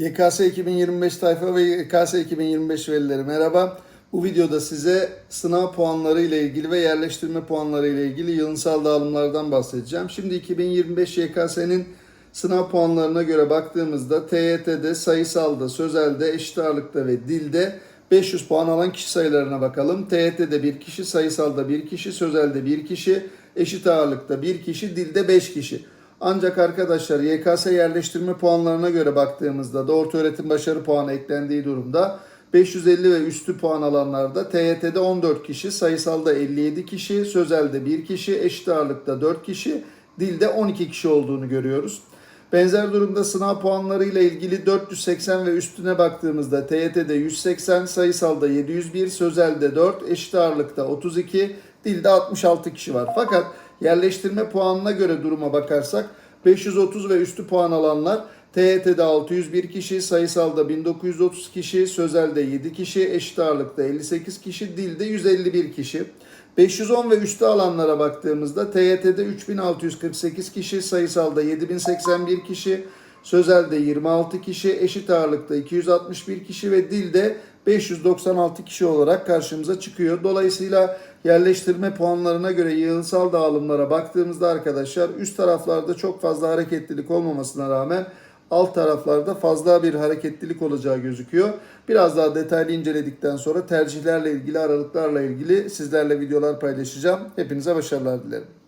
YKS 2025 tayfa ve YKS 2025 velileri merhaba. Bu videoda size sınav puanları ile ilgili ve yerleştirme puanları ile ilgili yılınsal dağılımlardan bahsedeceğim. Şimdi 2025 YKS'nin sınav puanlarına göre baktığımızda TYT'de, sayısalda, sözelde, eşit ağırlıkta ve dilde 500 puan alan kişi sayılarına bakalım. TYT'de bir kişi, sayısalda bir kişi, sözelde bir kişi, eşit ağırlıkta bir kişi, dilde 5 kişi. Ancak arkadaşlar YKS yerleştirme puanlarına göre baktığımızda da orta öğretim başarı puanı eklendiği durumda 550 ve üstü puan alanlarda TYT'de 14 kişi, sayısalda 57 kişi, sözelde 1 kişi, eşit ağırlıkta 4 kişi, dilde 12 kişi olduğunu görüyoruz. Benzer durumda sınav puanları ile ilgili 480 ve üstüne baktığımızda TYT'de 180, sayısalda 701, sözelde 4, eşit ağırlıkta 32, dilde 66 kişi var. Fakat yerleştirme puanına göre duruma bakarsak 530 ve üstü puan alanlar TYT'de 601 kişi, sayısalda 1930 kişi, sözelde 7 kişi, eşit ağırlıkta 58 kişi, dilde 151 kişi. 510 ve üstü alanlara baktığımızda TYT'de 3648 kişi, sayısalda 7081 kişi, sözelde 26 kişi, eşit ağırlıkta 261 kişi ve dilde 596 kişi olarak karşımıza çıkıyor. Dolayısıyla yerleştirme puanlarına göre yığınsal dağılımlara baktığımızda arkadaşlar üst taraflarda çok fazla hareketlilik olmamasına rağmen alt taraflarda fazla bir hareketlilik olacağı gözüküyor. Biraz daha detaylı inceledikten sonra tercihlerle ilgili aralıklarla ilgili sizlerle videolar paylaşacağım. Hepinize başarılar dilerim.